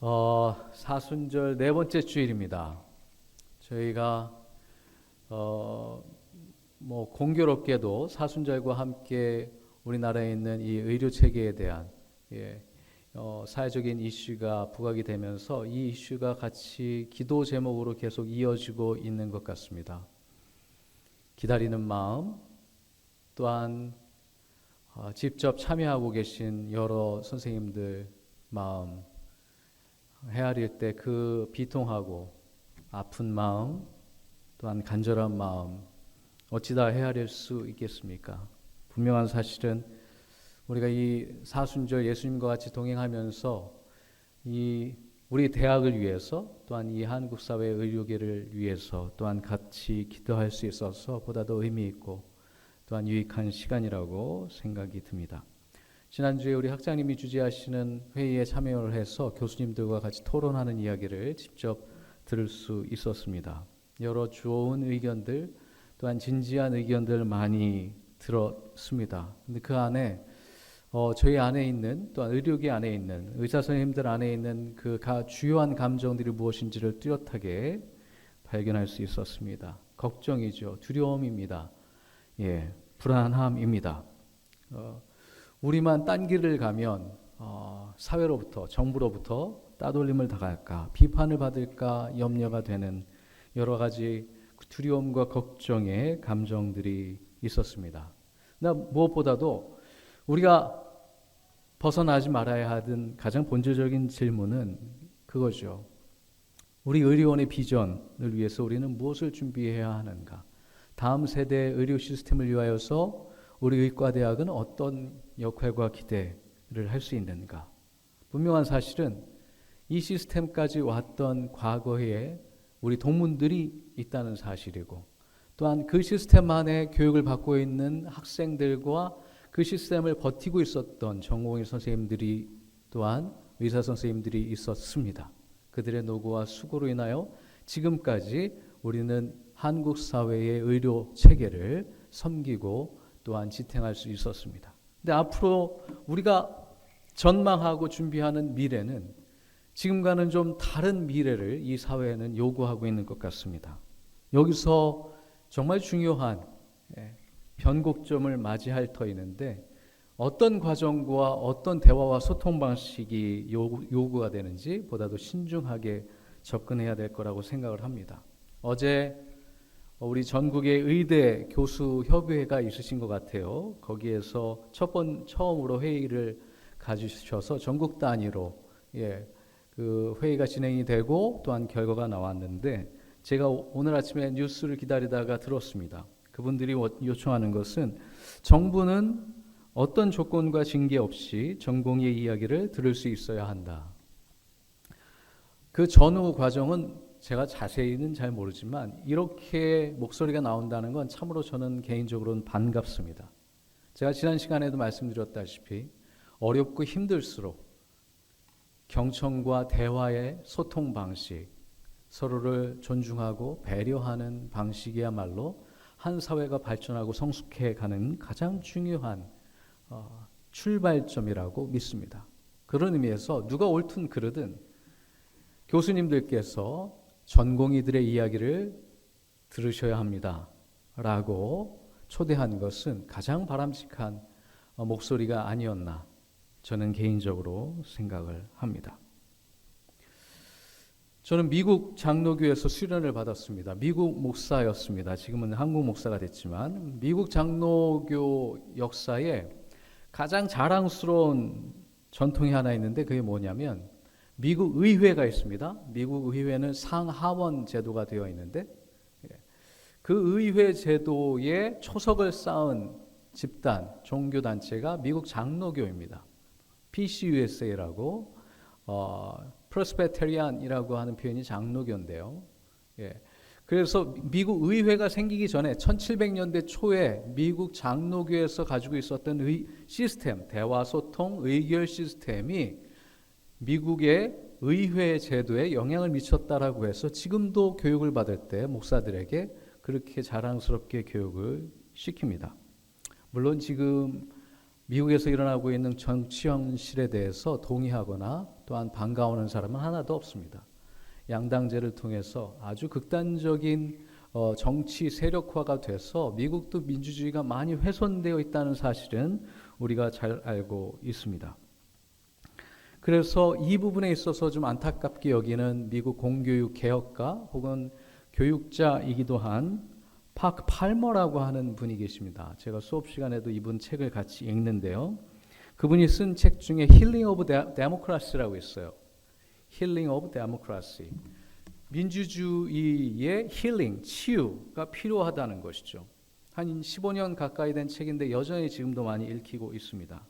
어, 사순절 네 번째 주일입니다. 저희가 어, 뭐 공교롭게도 사순절과 함께 우리나라에 있는 이 의료 체계에 대한 예, 어, 사회적인 이슈가 부각이 되면서 이 이슈가 같이 기도 제목으로 계속 이어지고 있는 것 같습니다. 기다리는 마음 또한 어, 직접 참여하고 계신 여러 선생님들 마음 헤아릴 때 그 비통하고 아픈 마음 또한 간절한 마음 어찌다 헤아릴 수 있겠습니까? 분명한 사실은 우리가 이 사순절 예수님과 같이 동행하면서 이 우리 대학을 위해서 또한 이 한국 사회 의료계를 위해서 또한 같이 기도할 수 있어서 보다 더 의미 있고 또한 유익한 시간이라고 생각이 듭니다. 지난주에 우리 학장님이 주재하시는 회의에 참여를 해서 교수님들과 같이 토론하는 이야기를 직접 들을 수 있었습니다. 여러 좋은 의견들 또한 진지한 의견들 많이 들었습니다. 근데 그 안에 어, 저희 안에 있는 또한 의료계 안에 있는 의사 선생님들 안에 있는 그 가, 주요한 감정들이 무엇인지를 뚜렷하게 발견할 수 있었습니다. 걱정이죠, 두려움입니다. 예, 불안함입니다. 어, 우리만 딴 길을 가면 어, 사회로부터 정부로부터 따돌림을 당할까 비판을 받을까 염려가 되는 여러 가지 두려움과 걱정의 감정들이 있었습니다. 나 무엇보다도 우리가 벗어나지 말아야 하던 가장 본질적인 질문은 그거죠. 우리 의료원의 비전을 위해서 우리는 무엇을 준비해야 하는가? 다음 세대 의료 시스템을 위하여서 우리 의과대학은 어떤 역할과 기대를 할 수 있는가? 분명한 사실은 이 시스템까지 왔던 과거에 우리 동문들이 있다는 사실이고 또한 그 시스템 안에 교육을 받고 있는 학생들과 그 시스템을 버티고 있었던 전공의 선생님들이 또한 의사 선생님들이 있었습니다. 그들의 노고와 수고로 인하여 지금까지 우리는 한국 사회의 의료 체계를 섬기고 또한 지탱할 수 있었습니다. 근데 앞으로 우리가 전망하고 준비하는 미래는 지금과는 좀 다른 미래를 이 사회는 요구하고 있는 것 같습니다. 여기서 정말 중요한 예, 변곡점을 맞이할 터이는데 어떤 과정과 어떤 대화와 소통 방식이 요구가 되는지 보다도 신중하게 접근해야 될 거라고 생각을 합니다. 어제 우리 전국의 의대 교수 협의회가 있으신 것 같아요. 거기에서 첫 번 처음으로 회의를 가지셔서 전국 단위로 예, 그 회의가 진행이 되고 또한 결과가 나왔는데 제가 오늘 아침에 뉴스를 기다리다가 들었습니다. 그분들이 요청하는 것은 정부는 어떤 조건과 징계 없이 전공의 이야기를 들을 수 있어야 한다. 그 전후 과정은 제가 자세히는 잘 모르지만 이렇게 목소리가 나온다는 건 참으로 저는 개인적으로는 반갑습니다. 제가 지난 시간에도 말씀드렸다시피 어렵고 힘들수록 경청과 대화의 소통 방식, 서로를 존중하고 배려하는 방식이야말로 한 사회가 발전하고 성숙해 가는 가장 중요한 어, 출발점이라고 믿습니다. 그런 의미에서 누가 옳든 그르든 교수님들께서 전공의들의 이야기를 들으셔야 합니다. 라고 초대한 것은 가장 바람직한 어, 목소리가 아니었나 저는 개인적으로 생각을 합니다. 저는 미국 장로교에서 수련을 받았습니다. 미국 목사였습니다. 지금은 한국 목사가 됐지만 미국 장로교 역사에 가장 자랑스러운 전통이 하나 있는데 그게 뭐냐면 미국 의회가 있습니다. 미국 의회는 상하원 제도가 되어 있는데 예, 그 의회 제도에 초석을 쌓은 집단 종교 단체가 미국 장로교입니다. PCUSA라고 어, 프로스페테리안이라고 하는 표현이 장로교인데요. 예. 그래서 미국 의회가 생기기 전에 1700년대 초에 미국 장로교에서 가지고 있었던 의, 시스템, 대화 소통, 의결 시스템이 미국의 의회 제도에 영향을 미쳤다라고 해서 지금도 교육을 받을 때 목사들에게 그렇게 자랑스럽게 교육을 시킵니다. 물론 지금 미국에서 일어나고 있는 정치 현실에 대해서 동의하거나 또한 반가워하는 사람은 하나도 없습니다. 양당제를 통해서 아주 극단적인 어, 정치 세력화가 돼서 미국도 민주주의가 많이 훼손되어 있다는 사실은 우리가 잘 알고 있습니다. 그래서 이 부분에 있어서 좀 안타깝게 여기는 미국 공교육 개혁가 혹은 교육자이기도 한 파크 팔머라고 하는 분이 계십니다. 제가 수업 시간에도 이분 책을 같이 읽는데요. 그분이 쓴 책 중에 힐링 오브 데모크라시라고 있어요. 힐링 오브 데모크라시. 민주주의의 힐링, 치유가 필요하다는 것이죠. 한 15년 가까이 된 책인데 여전히 지금도 많이 읽히고 있습니다.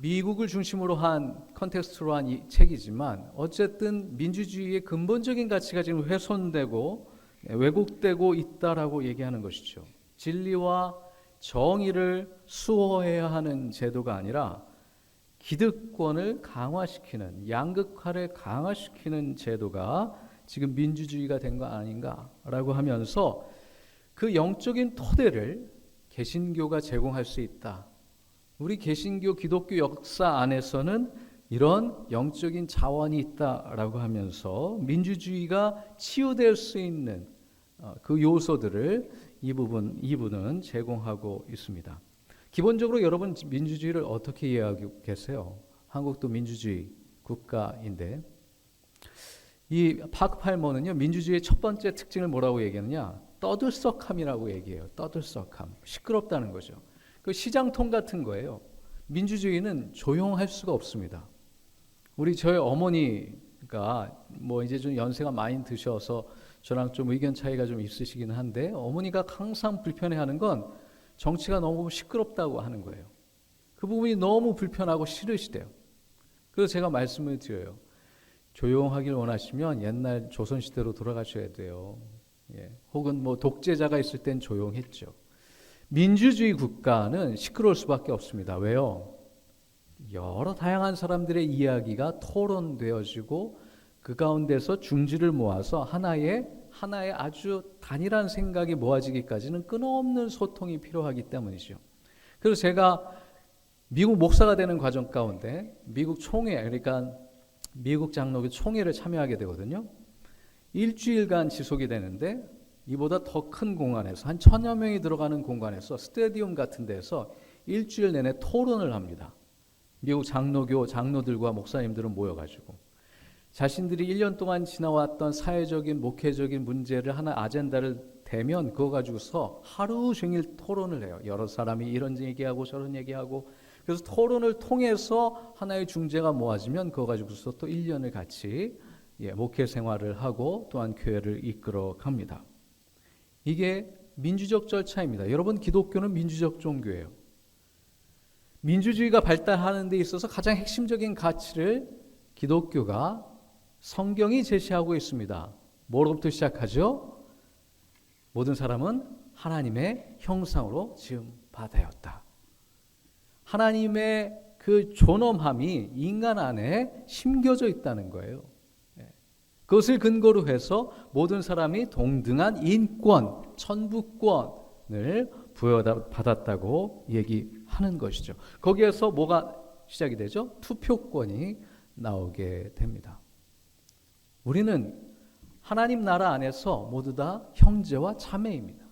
미국을 중심으로 한 컨텍스트로 한 이 책이지만 어쨌든 민주주의의 근본적인 가치가 지금 훼손되고 왜곡되고 있다라고 얘기하는 것이죠. 진리와 정의를 수호해야 하는 제도가 아니라 기득권을 강화시키는 양극화를 강화시키는 제도가 지금 민주주의가 된 거 아닌가라고 하면서 그 영적인 토대를 개신교가 제공할 수 있다. 우리 개신교 기독교 역사 안에서는 이런 영적인 자원이 있다라고 하면서 민주주의가 치유될 수 있는 어, 그 요소들을 이 부분 이분은 제공하고 있습니다. 기본적으로 여러분 민주주의를 어떻게 이해하고 계세요? 한국도 민주주의 국가인데 이 파크 팔머는요 민주주의의 첫 번째 특징을 뭐라고 얘기하느냐 떠들썩함이라고 얘기해요. 떠들썩함 시끄럽다는 거죠. 그 시장통 같은 거예요. 민주주의는 조용할 수가 없습니다. 우리 저희 어머니가 뭐 이제 좀 연세가 많이 드셔서 저랑 좀 의견 차이가 좀 있으시기는 한데 어머니가 항상 불편해하는 건 정치가 너무 시끄럽다고 하는 거예요. 그 부분이 너무 불편하고 싫으시대요. 그래서 제가 말씀을 드려요. 조용하길 원하시면 옛날 조선 시대로 돌아가셔야 돼요. 예. 혹은 뭐 독재자가 있을 땐 조용했죠. 민주주의 국가는 시끄러울 수밖에 없습니다. 왜요? 여러 다양한 사람들의 이야기가 토론되어지고 그 가운데서 중지를 모아서 하나의 하나의 아주 단일한 생각이 모아지기까지는 끊임없는 소통이 필요하기 때문이죠. 그래서 제가 미국 목사가 되는 과정 가운데 미국 총회 그러니까 미국 장로교 총회를 참여하게 되거든요. 일주일간 지속이 되는데 이보다 더 큰 공간에서 한 천여 명이 들어가는 공간에서 스테디움 같은 데서 일주일 내내 토론을 합니다. 미국 장로교 장로들과 목사님들은 모여가지고 자신들이 1년 동안 지나왔던 사회적인 목회적인 문제를 하나 아젠다를 대면 그거 가지고서 하루 종일 토론을 해요. 여러 사람이 이런 얘기하고 저런 얘기하고 그래서 토론을 통해서 하나의 중재가 모아지면 그거 가지고서 또 1년을 같이 예, 목회 생활을 하고 또한 교회를 이끌어 갑니다. 이게 민주적 절차입니다. 여러분 기독교는 민주적 종교예요. 민주주의가 발달하는 데 있어서 가장 핵심적인 가치를 기독교가 성경이 제시하고 있습니다. 뭐로부터 시작하죠? 모든 사람은 하나님의 형상으로 지음 받아였다. 하나님의 그 존엄함이 인간 안에 심겨져 있다는 거예요. 예. 그것을 근거로 해서 모든 사람이 동등한 인권, 천부권을 부여받았다고 얘기하는 것이죠. 거기에서 뭐가 시작이 되죠? 투표권이 나오게 됩니다. 우리는 하나님 나라 안에서 모두 다 형제와 자매입니다.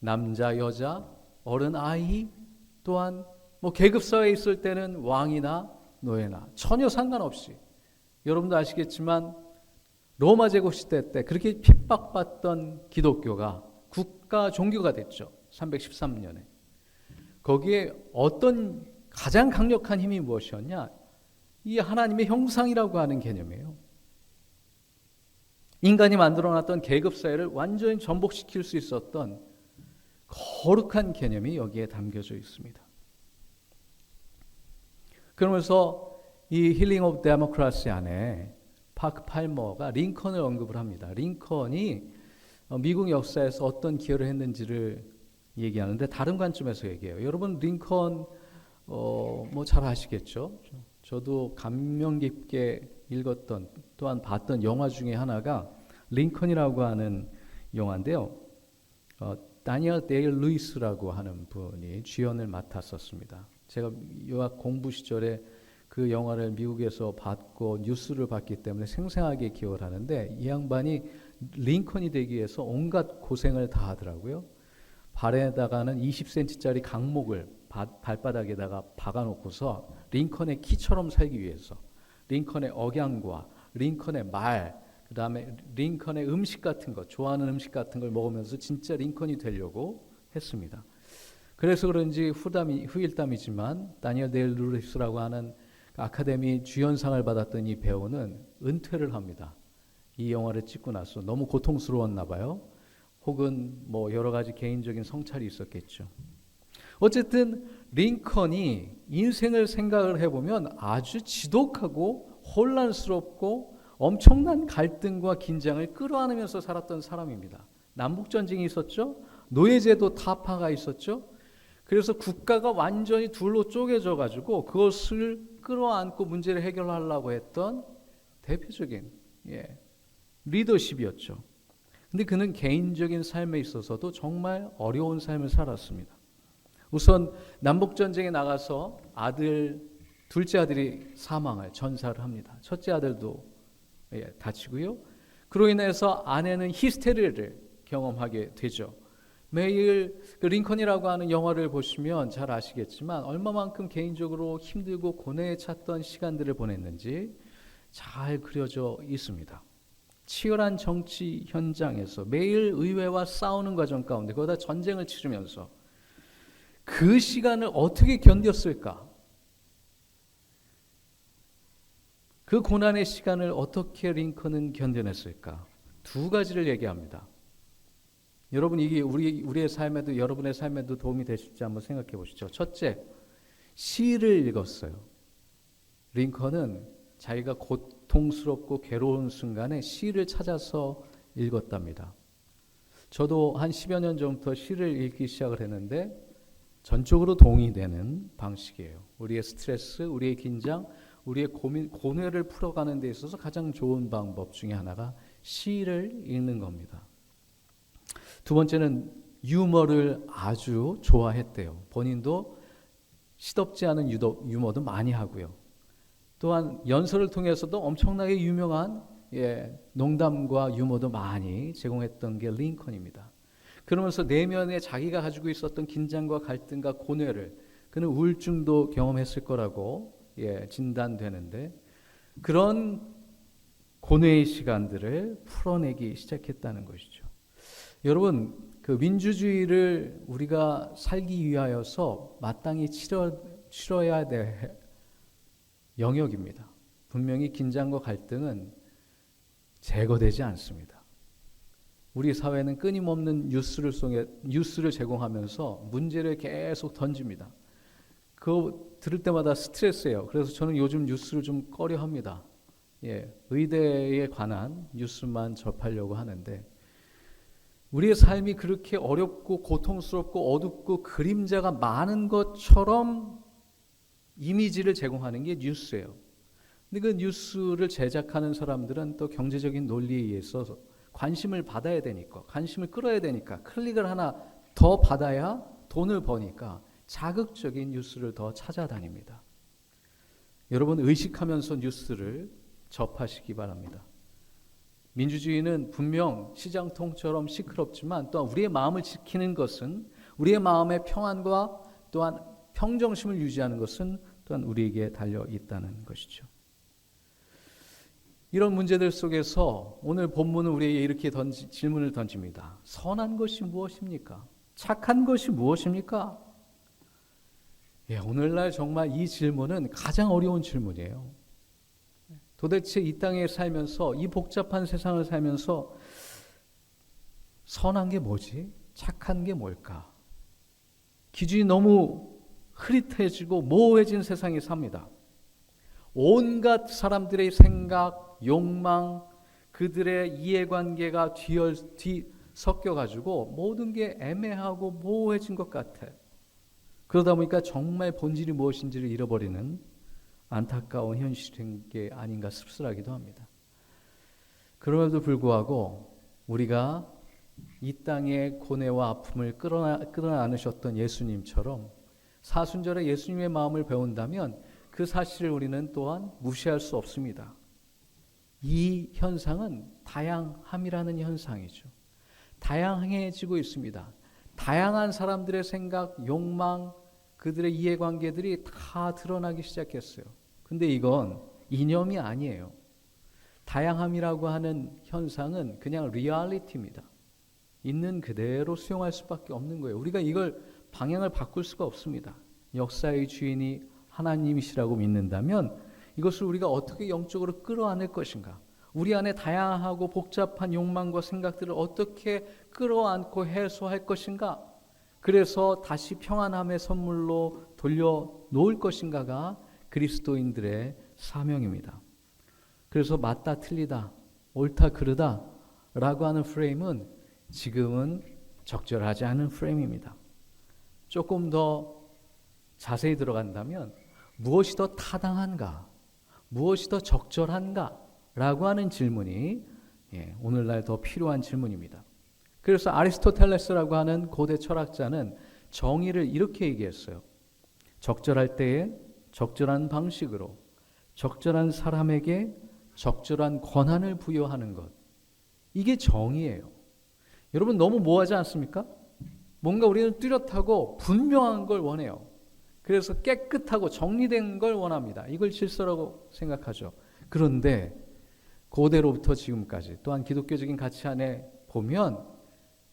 남자, 여자, 어른, 아이, 또한 뭐 계급 사회에 있을 때는 왕이나 노예나 전혀 상관없이 여러분도 아시겠지만 로마 제국 시대 때 그렇게 핍박받던 기독교가 국가 종교가 됐죠. 313년에. 거기에 어떤 가장 강력한 힘이 무엇이었냐? 이 하나님의 형상이라고 하는 개념이에요. 인간이 만들어 놨던 계급 사회를 완전히 전복시킬 수 있었던 거룩한 개념이 여기에 담겨져 있습니다. 그러면서 이 힐링 오브 데모크라시 안에 파크 팔머가 링컨을 언급을 합니다. 링컨이 어, 미국 역사에서 어떤 기여를 했는지를 얘기하는데 다른 관점에서 얘기해요. 여러분 링컨 어, 뭐 잘 아시겠죠? 저도 감명 깊게 읽었던 또한 봤던 영화 중에 하나가 링컨이라고 하는 영화인데요. 어, 다니엘 데일 루이스라고 하는 분이 주연을 맡았었습니다. 제가 유학 공부 시절에 그 영화를 미국에서 봤고 뉴스를 봤기 때문에 생생하게 기억을 하는데 이 양반이 링컨이 되기 위해서 온갖 고생을 다 하더라고요. 발에다가는 20cm짜리 강목을 바, 발바닥에다가 박아놓고서 링컨의 키처럼 살기 위해서 링컨의 억양과 링컨의 말, 그 다음에 링컨의 음식 같은 거, 좋아하는 음식 같은 걸 먹으면서 진짜 링컨이 되려고 했습니다. 그래서 그런지 후담이, 후일담이지만 다니엘 데일 루이스라고 하는 아카데미 주연상을 받았던 이 배우는 은퇴를 합니다. 이 영화를 찍고 나서 너무 고통스러웠나 봐요. 혹은 뭐 여러 가지 개인적인 성찰이 있었겠죠. 어쨌든 링컨이 인생을 생각을 해보면 아주 지독하고 혼란스럽고 엄청난 갈등과 긴장을 끌어안으면서 살았던 사람입니다. 남북 전쟁이 있었죠. 노예제도 타파가 있었죠. 그래서 국가가 완전히 둘로 쪼개져 가지고 그것을 끌어안고 문제를 해결하려고 했던 대표적인 예, 리더십이었죠. 근데 그는 개인적인 삶에 있어서도 정말 어려운 삶을 살았습니다. 우선 남북 전쟁에 나가서 아들 둘째 아들이 사망을 전사를 합니다. 첫째 아들도 예, 다치고요. 그로 인해서 아내는 히스테리를 경험하게 되죠. 매일 그 링컨이라고 하는 영화를 보시면 잘 아시겠지만 얼마만큼 개인적으로 힘들고 고뇌에 찼던 시간들을 보냈는지 잘 그려져 있습니다. 치열한 정치 현장에서 매일 의회와 싸우는 과정 가운데 거기다 전쟁을 치르면서 그 시간을 어떻게 견뎠을까? 그 고난의 시간을 어떻게 링컨은 견뎌냈을까? 두 가지를 얘기합니다. 여러분 이게 우리 우리의 삶에도 여러분의 삶에도 도움이 되실지 한번 생각해 보시죠. 첫째, 시를 읽었어요. 링컨은 자기가 고통스럽고 괴로운 순간에 시를 찾아서 읽었답니다. 저도 한 10여 년 전부터 시를 읽기 시작을 했는데 전적으로 동의되는 방식이에요. 우리의 스트레스, 우리의 긴장, 우리의 고민, 고뇌를 풀어가는 데 있어서 가장 좋은 방법 중에 하나가 시를 읽는 겁니다. 두 번째는 유머를 아주 좋아했대요. 본인도 시덥지 않은 유도, 유머도 많이 하고요. 또한 연설을 통해서도 엄청나게 유명한 예, 농담과 유머도 많이 제공했던 게 링컨입니다. 그러면서 내면에 자기가 가지고 있었던 긴장과 갈등과 고뇌를 그는 우울증도 경험했을 거라고 예, 진단되는데 그런 고뇌의 시간들을 풀어내기 시작했다는 것이죠. 여러분, 그 민주주의를 우리가 살기 위하여서 마땅히 치러, 치러야 될 영역입니다. 분명히 긴장과 갈등은 제거되지 않습니다. 우리 사회는 끊임없는 뉴스를 속에 뉴스를 제공하면서 문제를 계속 던집니다. 그거 들을 때마다 스트레스예요. 그래서 저는 요즘 뉴스를 좀 꺼려합니다. 예, 의대에 관한 뉴스만 접하려고 하는데 우리의 삶이 그렇게 어렵고 고통스럽고 어둡고 그림자가 많은 것처럼 이미지를 제공하는 게 뉴스예요. 근데 그 뉴스를 제작하는 사람들은 또 경제적인 논리에 의해서 관심을 받아야 되니까, 관심을 끌어야 되니까, 클릭을 하나 더 받아야 돈을 버니까 자극적인 뉴스를 더 찾아다닙니다. 여러분 의식하면서 뉴스를 접하시기 바랍니다. 민주주의는 분명 시장 통처럼 시끄럽지만 또한 우리의 마음을 지키는 것은 우리의 마음의 평안과 또한 평정심을 유지하는 것은 또한 우리에게 달려 있다는 것이죠. 이런 문제들 속에서 오늘 본문은 우리에게 이렇게 던지, 질문을 던집니다. 선한 것이 무엇입니까? 착한 것이 무엇입니까? 예, 오늘날 정말 이 질문은 가장 어려운 질문이에요. 도대체 이 땅에 살면서 이 복잡한 세상을 살면서 선한 게 뭐지? 착한 게 뭘까? 기준이 너무 흐릿해지고 모호해진 세상에 삽니다. 온갖 사람들의 생각, 욕망, 그들의 이해관계가 뒤 섞여 가지고 모든 게 애매하고 모호해진 것 같아. 그러다 보니까 정말 본질이 무엇인지를 잃어버리는 안타까운 현실인 게 아닌가 씁쓸하기도 합니다. 그럼에도 불구하고 우리가 이 땅의 고뇌와 아픔을 끌어나, 끌어안으셨던 예수님처럼 사순절에 예수님의 마음을 배운다면 그 사실을 우리는 또한 무시할 수 없습니다. 이 현상은 다양함이라는 현상이죠. 다양해지고 있습니다. 다양한 사람들의 생각, 욕망, 그들의 이해관계들이 다 드러나기 시작했어요. 근데 이건 이념이 아니에요. 다양함이라고 하는 현상은 그냥 리얼리티입니다. 있는 그대로 수용할 수밖에 없는 거예요. 우리가 이걸 방향을 바꿀 수가 없습니다. 역사의 주인이 하나님이시라고 믿는다면 이것을 우리가 어떻게 영적으로 끌어안을 것인가? 우리 안에 다양하고 복잡한 욕망과 생각들을 어떻게 끌어안고 해소할 것인가? 그래서 다시 평안함의 선물로 돌려 놓을 것인가가 그리스도인들의 사명입니다. 그래서 맞다 틀리다 옳다 그르다 라고 하는 프레임은 지금은 적절하지 않은 프레임입니다. 조금 더 자세히 들어간다면 무엇이 더 타당한가? 무엇이 더 적절한가? 라고 하는 질문이 예, 오늘날 더 필요한 질문입니다. 그래서 아리스토텔레스라고 하는 고대 철학자는 정의를 이렇게 얘기했어요. 적절할 때에 적절한 방식으로 적절한 사람에게 적절한 권한을 부여하는 것. 이게 정의예요. 여러분 너무 모호하지 않습니까? 뭔가 우리는 뚜렷하고 분명한 걸 원해요. 그래서 깨끗하고 정리된 걸 원합니다. 이걸 질서라고 생각하죠. 그런데 고대로부터 지금까지 또한 기독교적인 가치 안에 보면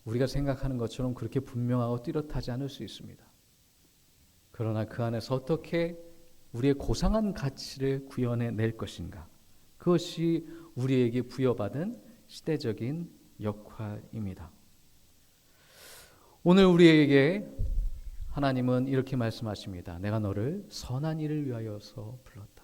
우리가 생각하는 것처럼 그렇게 분명하고 뚜렷하지 않을 수 있습니다. 그러나 그 안에서 어떻게 우리의 고상한 가치를 구현해 낼 것인가? 그것이 우리에게 부여받은 시대적인 역할입니다. 오늘 우리에게 하나님은 이렇게 말씀하십니다. 내가 너를 선한 일을 위하여서 불렀다.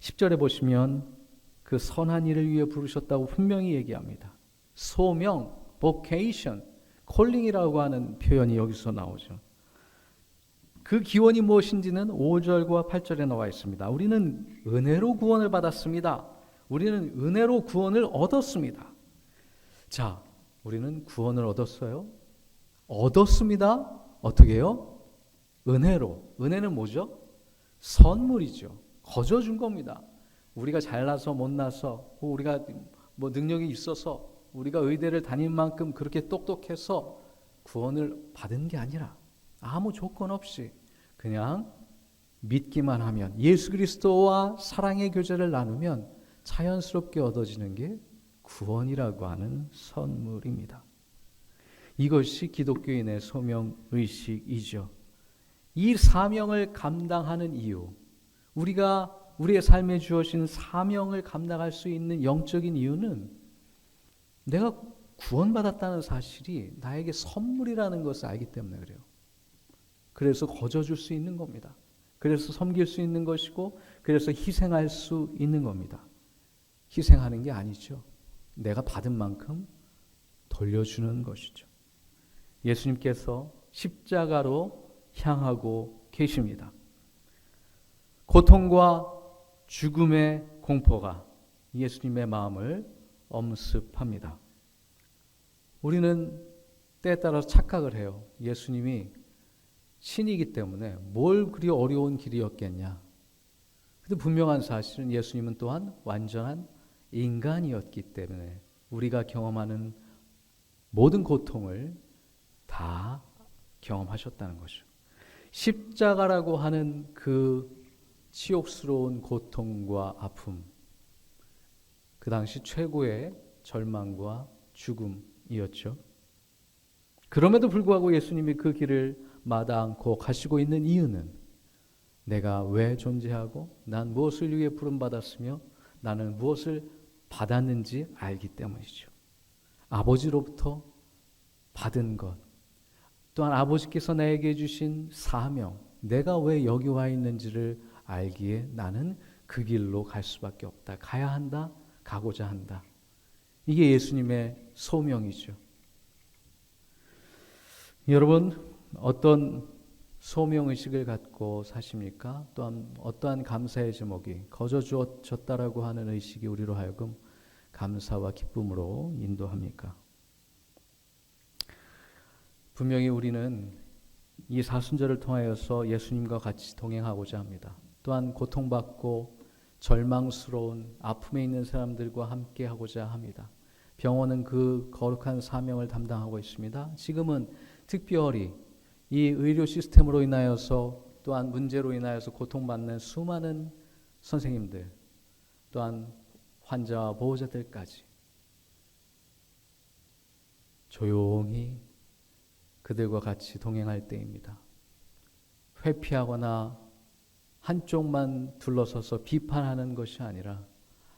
10절에 보시면 그 선한 일을 위해 부르셨다고 분명히 얘기합니다. 소명, vocation, 콜링이라고 하는 표현이 여기서 나오죠. 그 기원이 무엇인지는 5절과 8절에 나와 있습니다. 우리는 은혜로 구원을 받았습니다. 우리는 은혜로 구원을 얻었습니다. 자, 우리는 구원을 얻었어요. 얻었습니다. 어떻게요? 은혜로. 은혜는 뭐죠? 선물이죠. 거저 준 겁니다. 우리가 잘나서 못나서 우리가 뭐 능력이 있어서 우리가 의대를 다닐 만큼 그렇게 똑똑해서 구원을 받은 게 아니라 아무 조건 없이 그냥 믿기만 하면 예수 그리스도와 사랑의 교제를 나누면 자연스럽게 얻어지는 게 구원이라고 하는 선물입니다. 이것이 기독교인의 소명 의식이죠. 이 사명을 감당하는 이유, 우리가 우리의 삶에 주어진 사명을 감당할 수 있는 영적인 이유는 내가 구원받았다는 사실이 나에게 선물이라는 것을 알기 때문에 그래요. 그래서 거저 줄 수 있는 겁니다. 그래서 섬길 수 있는 것이고, 그래서 희생할 수 있는 겁니다. 희생하는 게 아니죠. 내가 받은 만큼 돌려주는 것이죠. 예수님께서 십자가로 향하고 계십니다. 고통과 죽음의 공포가 예수님의 마음을 엄습합니다. 우리는 때에 따라서 착각을 해요. 예수님이 신이기 때문에 뭘 그리 어려운 길이었겠냐. 근데 분명한 사실은 예수님은 또한 완전한 인간이었기 때문에 우리가 경험하는 모든 고통을 다 경험하셨다는 것이죠. 십자가라고 하는 그 치욕스러운 고통과 아픔, 그 당시 최고의 절망과 죽음이었죠. 그럼에도 불구하고 예수님이 그 길을 마다 않고 가시고 있는 이유는 내가 왜 존재하고 난 무엇을 위해 부름받았으며 나는 무엇을 받았는지 알기 때문이죠. 아버지로부터 받은 것, 또한 아버지께서 나에게 주신 사명, 내가 왜 여기 와 있는지를 알기에 나는 그 길로 갈 수밖에 없다. 가야 한다. 가고자 한다. 이게 예수님의 소명이죠. 여러분, 어떤 소명 의식을 갖고 사십니까? 또한 어떠한 감사의 제목이 거저 주어졌다라고 하는 의식이 우리로 하여금 감사와 기쁨으로 인도합니까? 분명히 우리는 이 사순절을 통하여서 예수님과 같이 동행하고자 합니다. 또한 고통받고 절망스러운 아픔에 있는 사람들과 함께 하고자 합니다. 병원은 그 거룩한 사명을 담당하고 있습니다. 지금은 특별히 이 의료 시스템으로 인하여서 또한 문제로 인하여서 고통받는 수많은 선생님들 또한 환자와 보호자들까지 조용히 그들과 같이 동행할 때입니다. 회피하거나 한쪽만 둘러서서 비판하는 것이 아니라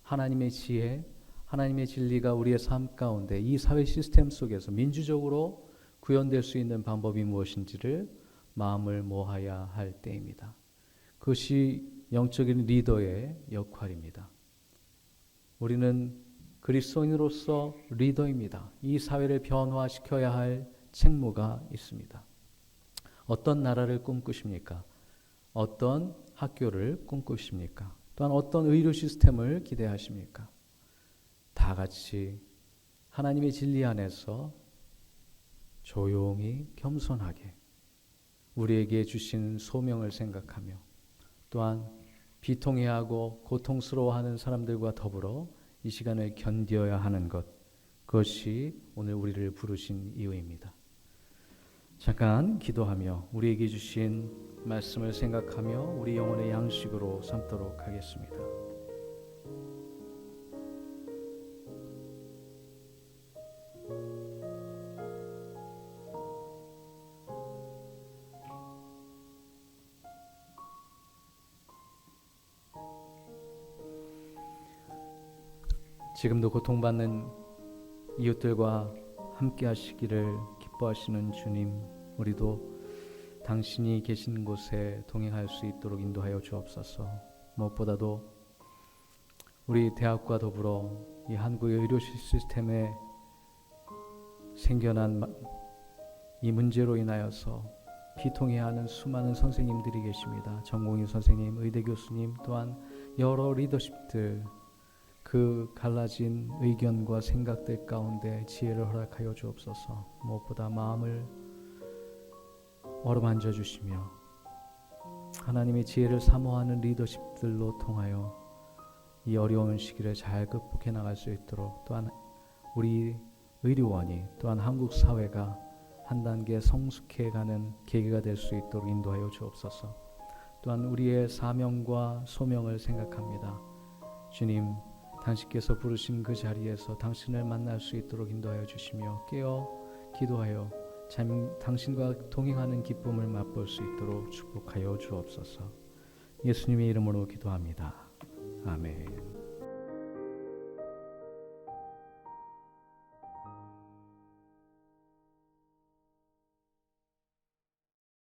하나님의 지혜, 하나님의 진리가 우리의 삶 가운데 이 사회 시스템 속에서 민주적으로 구현될 수 있는 방법이 무엇인지를 마음을 모아야 할 때입니다. 그것이 영적인 리더의 역할입니다. 우리는 그리스도인으로서 리더입니다. 이 사회를 변화시켜야 할 책무가 있습니다. 어떤 나라를 꿈꾸십니까? 어떤 학교를 꿈꾸십니까? 또한 어떤 의료 시스템을 기대하십니까? 다 같이 하나님의 진리 안에서 조용히 겸손하게 우리에게 주신 소명을 생각하며 또한 비통해하고 고통스러워하는 사람들과 더불어 이 시간을 견뎌야 하는 것 그것이 오늘 우리를 부르신 이유입니다. 잠깐 기도하며 우리에게 주신 말씀을 생각하며 우리 영혼의 양식으로 삼도록 하겠습니다. 지금도 고통받는 이웃들과 함께 하시기를 기뻐하시는 주님, 우리도 당신이 계신 곳에 동행할 수 있도록 인도하여 주옵소서. 무엇보다도 우리 대학과 더불어 이 한국의 의료 시스템에 생겨난 이 문제로 인하여서 비통해하는 수많은 선생님들이 계십니다. 전공의 선생님, 의대 교수님, 또한 여러 리더십들 그 갈라진 의견과 생각들 가운데 지혜를 허락하여 주옵소서. 무엇보다 마음을 어루만져 주시며 하나님의 지혜를 사모하는 리더십들로 통하여 이 어려운 시기를 잘 극복해 나갈 수 있도록 또한 우리 의료원이 또한 한국 사회가 한 단계 성숙해 가는 계기가 될 수 있도록 인도하여 주옵소서. 또한 우리의 사명과 소명을 생각합니다. 주님, 당신께서 부르신 그 자리에서 당신을 만날 수 있도록 인도하여 주시며 깨어 기도하여 잠, 당신과 동행하는 기쁨을 맛볼 수 있도록 축복하여 주옵소서. 예수님의 이름으로 기도합니다. 아멘.